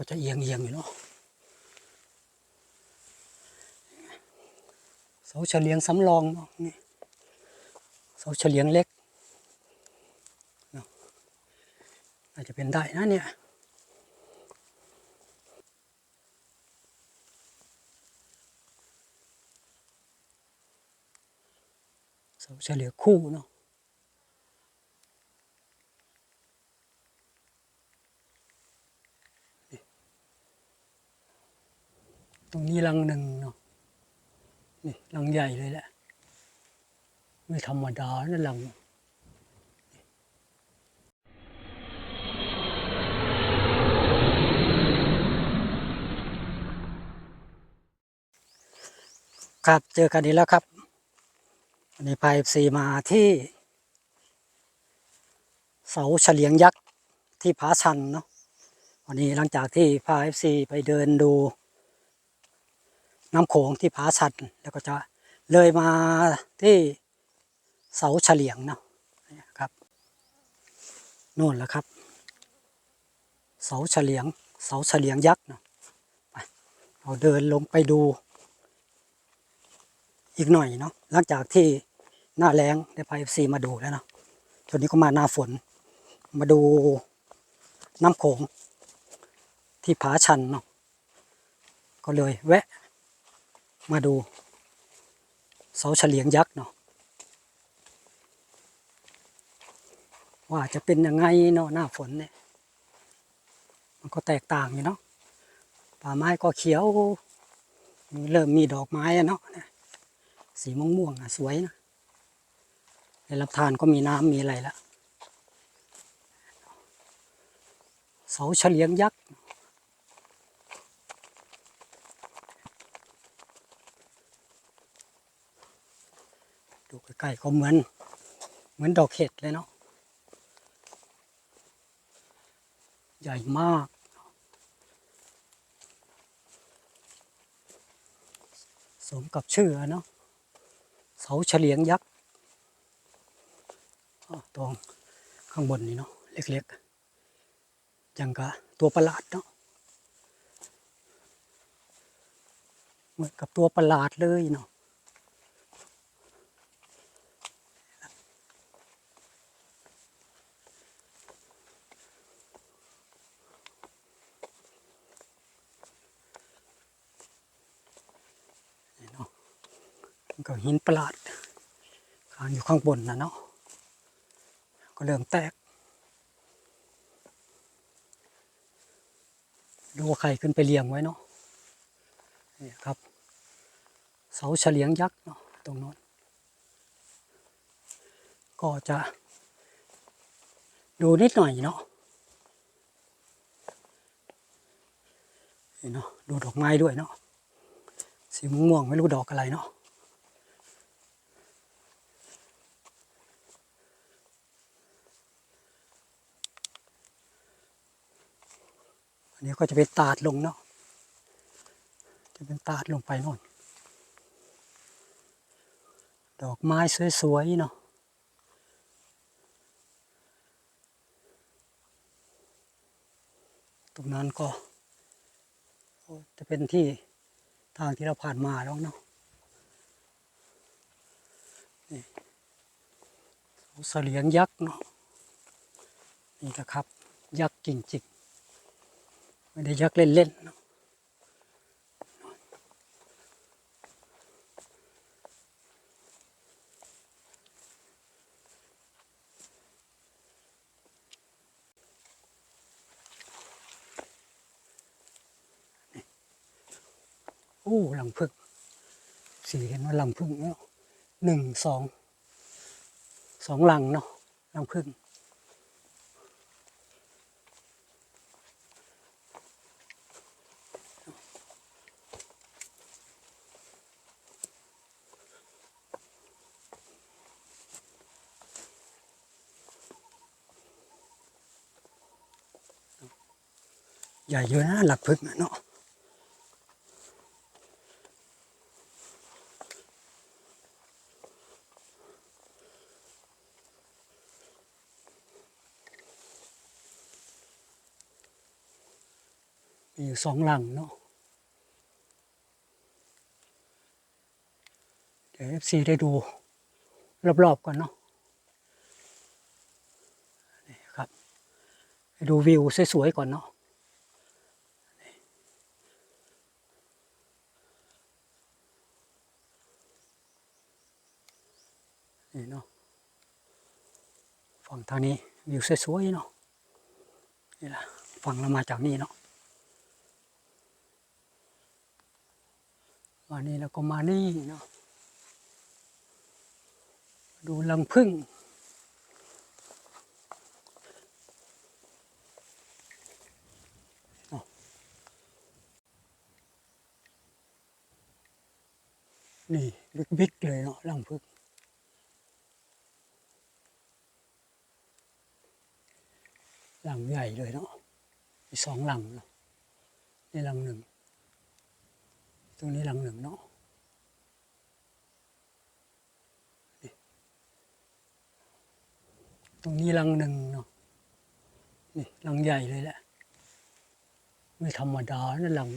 ก็จะเอียงเอียงอยู่เนาะเสาเฉลียงสำรองเนาะนี่เสาเฉลียงเล็กเนาะอาจจะเป็นได้นะเนี่ยเสาเฉลียงคู่เนาะ รงนี้รังหนึ่งเนาะนี่รังใหญ่เลยแหละ ไม่ธรรมดานะรังครับเจอกันอีกแล้วครับวันนี้พายซีมาที่ เสาเฉลียงยักษ์ที่ผาชันเนาะวันนี้หลังจากที่พาเอฟซีไปเดินดู น้ำโขงที่ผาชันแล้วก็จะเลยมาที่เสาเฉลียงเนาะครับนู่นแหละครับ เสาเฉลียง เสาเฉลียงยักษ์เนาะไปเราเดินลงไปดูอีกหน่อยเนาะหลังจากที่หน้าแรงได้พาเอฟซีมาดูแล้วเนาะตอนนี้ก็มาหน้าฝน มาดูน้ำโขงที่ผาชันเนาะก็เลยแวะ มาดู เสาเฉลียงยักษ์เนาะว่าจะเป็นยังไงเนาะหน้าฝนเนี่ย มันก็แตกต่างอยู่เนาะป่าไม้ก็เขียวมีเริ่มมีดอกไม้อะเนาะเนี่ยสีม่วงๆอะสวยนะในลำธารก็มีน้ำมีอะไรละเสาเฉลียงยักษ์ ดู ใกล้ๆก็เหมือน เหมือนดอกเห็ดเลยเนาะใหญ่มาก สมกับชื่อเนาะเสาเฉลียงยักษ์ตรงข้างบนนี่เนาะเล็กๆยังกะตัวประหลาดเนาะเหมือนกับตัวประหลาดเลยเนาะ นี่เนาะมัน ก็หินประหลาดขางอยู่ข้างบนนะเนาะก็เริ่มแตก ดูว่าใครขึ้นไปเลี้ยงไว้เนาะนี่ครับ เสาเฉลียงยักษ์เนาะตรงโน้นก็จะ ดูนิดหน่อยเนาะนี่เนาะดูดอกไม้ด้วยเนาะสีม่วงไม่รู้ดอกอะไรเนาะ อันนี้ก็จะเป็นตาดลงเนาะจะเป็นตาดลงไปโน่นดอกไม้สวยๆเนาะตรงนั้นก็ จะเป็นที่ทางที่เราผ่านมาแล้วเนาะนี่เสาเสลียงยักษ์เนาะนี่นะครับ ยักษ์จริงๆ ไม่ได้ยักเล่นๆเนาะโอ้หลังพึ่งสีเห็นว่าหลังพึ่งเนาะหนึ่งสองสองหลังเนาะหลังพึ่ง ญ่เยอะนะหลักพึ่งอะเนาะมีอยู่สองหลังเนาะเดี๋ยวเอฟซีได้ดูรอบๆก่อนเนาะนี่ครับดูวิวสวยๆก่อนเนาะ นี่เนาะฝั่งทางนี้วิวสวยๆเนาะนี่แหละฝั่งเรามาจากนี่เนาะมานี่แล้วก็มานี่เนาะดูลังพึ่งนี่บิ๊กบิ๊กเลยเนาะลังพึ่ง หลังใหญ่เลยเนาะมีสองหลังเนาะนี่หลังหนึ่ง ตรงนี้หลังหนึ่งเนาะตรงนี้หลังหนึ่งเนาะนี่หลังใหญ่เลยแหละ ไม่ธรรมดานะรัง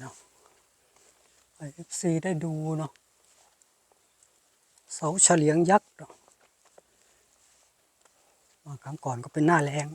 เนาะไอเอฟซีได้ดูเนาะเสาเฉลียงยักษ์เนาะมาครั้งก่อนก็เป็นหน้าแรง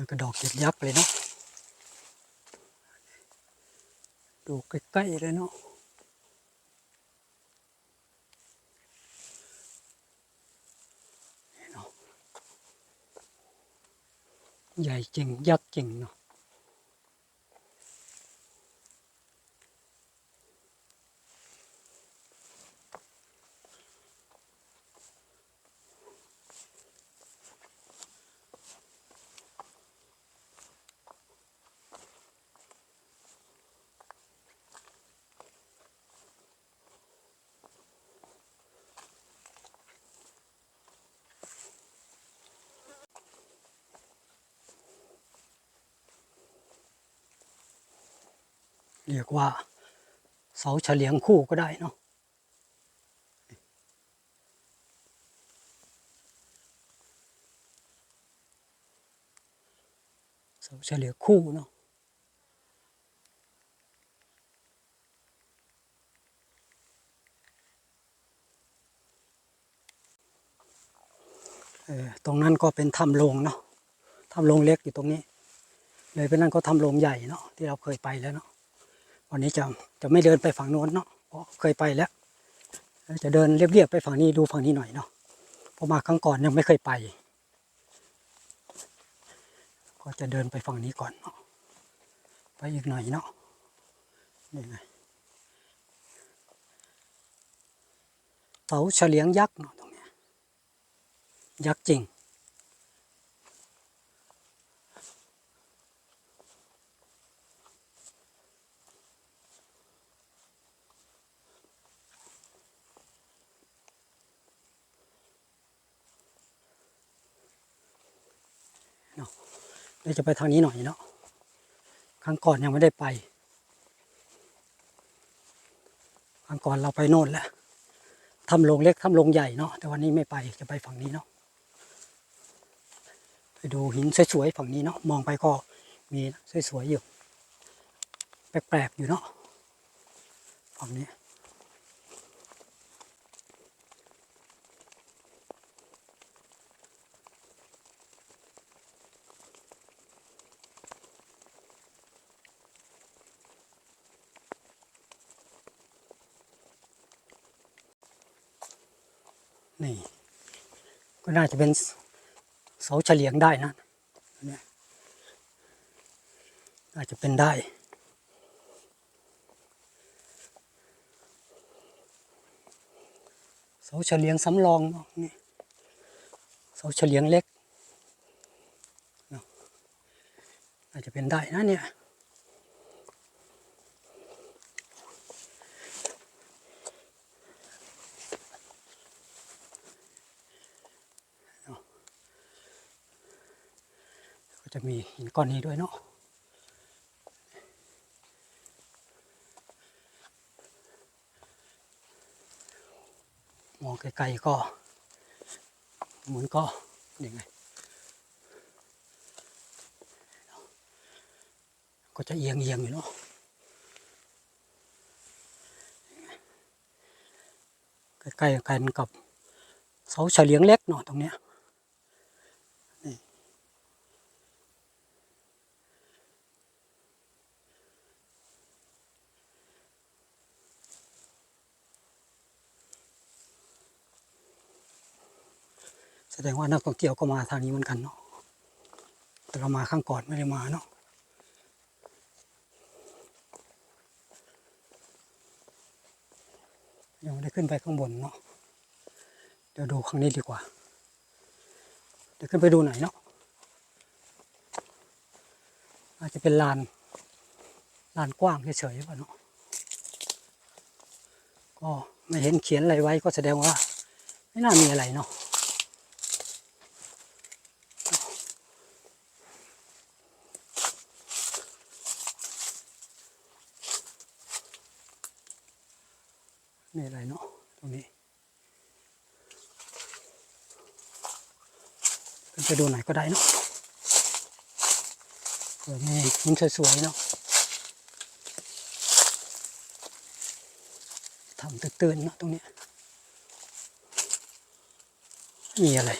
ยังกระดอกเก็ดยักษ์เลยเนาะดูใกล้ๆเลยเนาะใหญ่จริงยักษ์จริงเนาะ เรียกว่าเสาเฉลียงคู่ก็ได้เนาะเสาเฉลียงคู่เนาะตรงนั้นก็เป็นถ้ำโลงเนาะถ้ำโลงเล็กอยู่ตรงนี้ เลยไปนั่นก็ถ้ำโลงใหญ่เนาะที่เราเคยไปแล้วเนาะ วันนี้จะจะไม่เดินไปฝั่งโน้นเนาะเพราะเคยไปแล้ว จะเดินเรียบๆไปฝั่งนี้ดูฝั่งนี้หน่อยเนาะเพราะมาครั้งก่อนยังไม่เคยไป ก็จะเดินไปฝั่งนี้ก่อนเนาะไปอีกหน่อยเนาะนี่ไงเสาเฉลียงยักษ์เนาะตรงนี้ยักษ์จริง เนาะเดี๋ยวจะไปทางนี้หน่อยเนาะครั้งก่อนยังไม่ได้ไปครั้งก่อนเราไปโน่นแล้วทำโรงเล็กทำโรงใหญ่เนาะแต่วันนี้ไม่ไปจะไปฝั่งนี้เนาะไปดูหินสวยๆฝั่งนี้เนาะมองไปก็มีสวยๆอยู่แปลกๆอยู่เนาะฝั่งนี้ นี่ ก็น่าจะเป็นเสาเฉลียงได้นะเนี่ยอาจจะเป็นได้เสาเฉลียงสำรองเนาะนี่เสาเฉลียงเล็กนาะอาจจะเป็นได้นะเนี่ย จะมีหินก้อนนี้ด้วยเนาะมองไกลๆก็เหมือนก็ยังไงก็จะเอียงเอียงๆอยู่เนาะใกล้ๆกันกับเสาเฉลียงเล็กเนาะตรงเนี้ย แสดงว่านักท่องเที่ยวก็มาทางนี้เหมือนกันเนาะ แต่เรามาข้างก่อนไม่ได้มาเนาะ ยังไม่ได้ขึ้นไปข้างบนเนาะ เดี๋ยวดูข้างนี้ดีกว่า เดี๋ยวขึ้นไปดูหน่อยเนาะ อาจจะเป็นลาน ลานกว้างเฉยๆป่ะเนาะ ก็ไม่เห็นเขียนอะไรไว้ก็แสดงว่า ไม่น่ามีอะไรเนาะ มีอะไรเนาะตรงนี้ ขึ้นไปดูไหนก็ได้เนาะเผื่มันสวยๆเนาะทำตื่นๆเนาะตรงนี้มีอะไร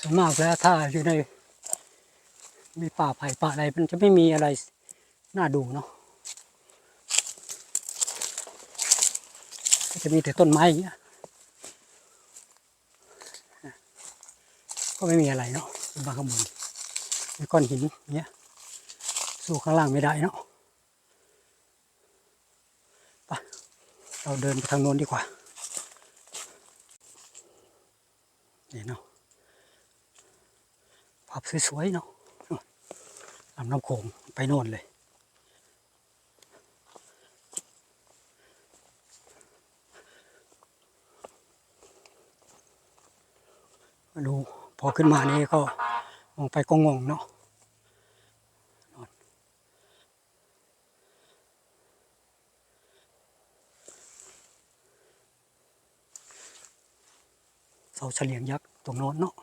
ส่วนมากแล้วถ้าอยู่ในมีป่าไผ่ป่าอะไรมันจะไม่มีอะไรน่าดูเนาะจะมีแต่ต้นไม้อย่างเงี้ย ก็ไม่มีอะไรเนาะบางขางบนก้อนหินเงี้ยสู้ข้างล่างไม่ได้เนาะไปเราเดินไปทางโน้นดีกว่าเนี่ยเนาะภาพสวยๆเนาะลำน้ำโขงไปโน่นเลยรู้ พอขึ้นมานี่ก็มองไปก็งงเนาะเสาเฉลียงยักษ์ตรงโน้นเนาะ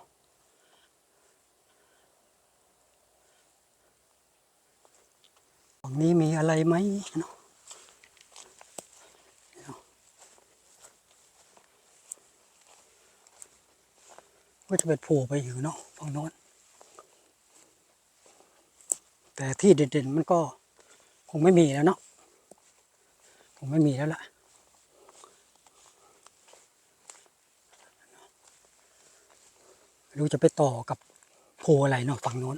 ฝั่งนี้มีอะไรไหมเนาะ ก็จะเป็นโผล่ไปอยู่เนาะฝั่งโน้น แต่ที่เด่นๆมันก็คงไม่มีแล้วเนาะคงไม่มีแล้วล่ะรู้จะไปต่อกับโพอะไรเนาะฝั่งโน้น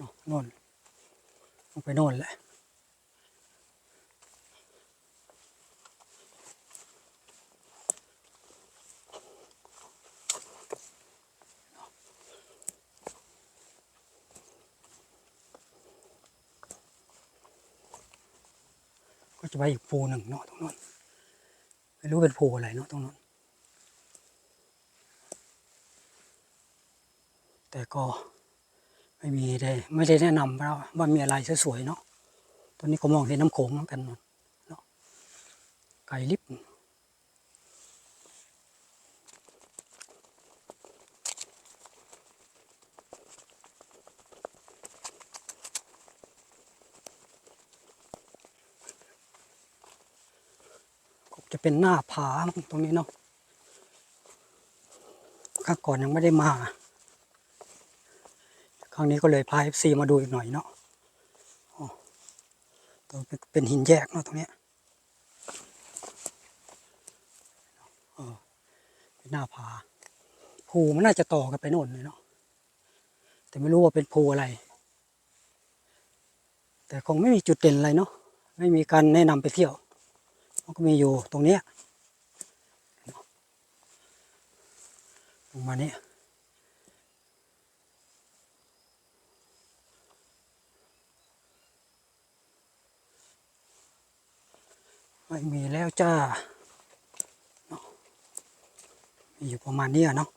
นาะโน่นลงไปโน่นแหละก็จะไปอีกภูหนึ่งเนาะตรงนั้นไม่รู้เป็นภูอะไรเนาะตรงนั้นแต่ก็ ไม่มีได้ไม่ได้แนะนำเราว่ามีอะไรสวยๆเนาะตอนนี้ก็มองเห็นน้ำโขงเหมือนกันเนาะไกลลิบจะเป็นหน้าผาตรงนี้เนาะข้าก่อนยังไม่ได้มา ครั้งนี้ก็เลยพาเอฟซีมาดูอีกหน่อยเนาะตัวเป็นหินแยกเนาะตรงเนี้ยเป็นหน้าผาภูมันน่าจะต่อกันไปโน่นเลยเนาะแต่ไม่รู้ว่าเป็นภูอะไร แต่คงไม่มีจุดเด่นอะไรเนาะไม่มีการแนะนำไปเที่ยว มันก็มีอยู่ตรงเนี้ยรงมาเนี้ย ไม่มีแล้วจ้าเนาะมีอยู่ประมาณนี้อะเนาะ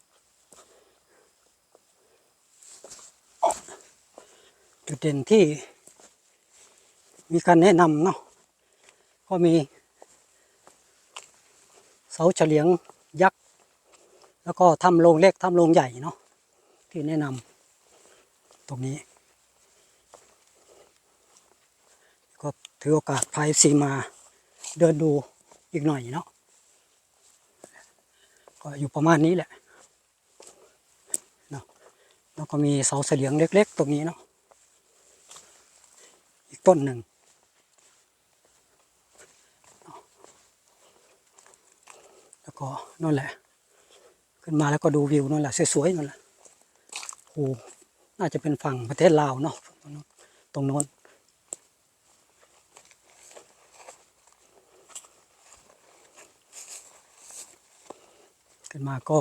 จุดเด่นที่มีการแนะนำเนาะก็มีเสาเฉลียงยักษ์ แล้วก็ทำโรงเล็กทำโรงใหญ่เนาะที่แนะนำตรงนี้ ก็ถือโอกาสพายซีมา เดินดูอีกหน่อยเนาะก็อยู่ประมาณนี้แหละเนาะแล้วก็มีเสาเฉลียงเล็ก ๆ ตรงนี้เนาะอีกต้นหนึ่งแล้วก็นั่นแหละ ขึ้นมาแล้วก็ดูวิวนั่นแหละสวยๆนั่นแหละโอ้น่าจะเป็นฝั่งประเทศลาวเนาะตรงโน้น ขึ้นมาก็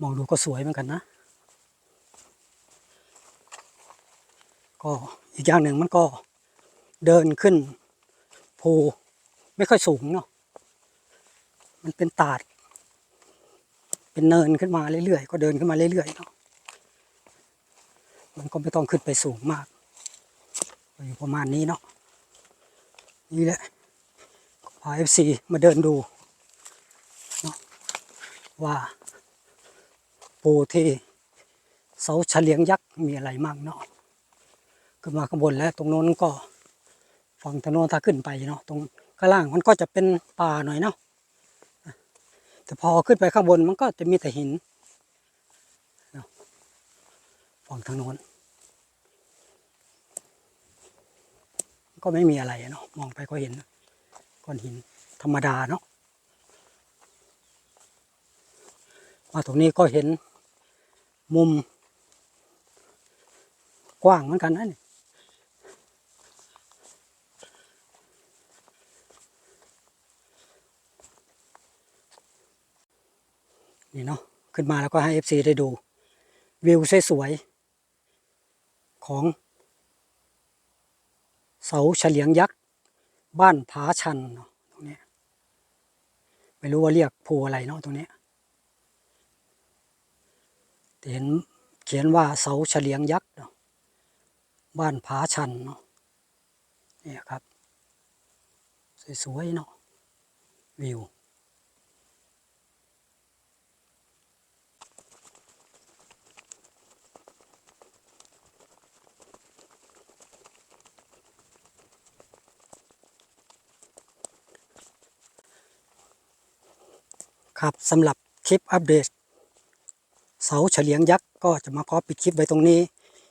มองดูก็สวยเหมือนกันนะ ก็อีกอย่างหนึ่งมันก็เดินขึ้นภูไม่ค่อยสูงเนาะมันเป็นตาด เป็นเนินขึ้นมาเรื่อยๆ ก็เดินขึ้นมาเรื่อยๆเนาะมันก็ไม่ต้องขึ้นไปสูงมากก็อยู่ประมาณนี้เนาะนี่แหละพาเอฟซีมาเดินดู ว่าปูที่เสาเฉลียงยักษ์มีอะไรมากเนาะขึ้นมาข้างบนแล้วตรงโน้นก็ฝั่งถนนถ้าขึ้นไปเนาะตรงข้างล่างมันก็จะเป็นป่าหน่อยเนาะแต่พอขึ้นไปข้างบนมันก็จะมีแต่หินฝั่งทางโน้นก็ไม่มีอะไรเนาะมองไปก็เห็นก้อนหินธรรมดาเนาะ มาตรงนี้ก็เห็นมุม กว้างเหมือนกันนะนี่นี่เนาะขึ้นมาแล้วก็ให้ FC ได้ดู วิวสวยๆของ เสาเฉลียงยักษ์ บ้านผาชันเนาะตรงนี้ไม่รู้ว่าเรียกภูอะไรเนาะตรงนี้ เห็นเขียนว่าเสาเฉลียงยักษ์เนาะบ้านผาชันเนาะนี่ครับ สวยๆเนาะวิวครับสำหรับคลิปอัปเดต เสาเฉลียงยักษ์ก็จะมาขอปิดคลิปไว้ตรงนี้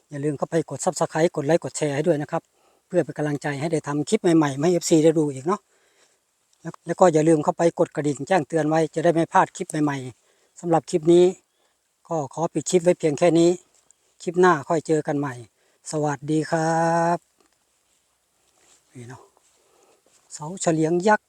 อย่าลืมเข้าไปกด subscribe กดไลค์กดแชร์ให้ด้วยนะครับ เพื่อเป็นกำลังใจให้ได้ทำคลิปใหม่ๆให้ FC ได้ดูอีกเนาะแล้วแล้วก็อย่าลืมเข้าไปกดกระดิ่งแจ้งเตือนไว้จะได้ไม่พลาดคลิปใหม่ๆสำหรับคลิปนี้ ก็ขอปิดคลิปไว้เพียงแค่นี้ คลิปหน้าค่อยเจอกันใหม่ สวัสดีครับนี่เนาะเสาเฉลียงยักษ์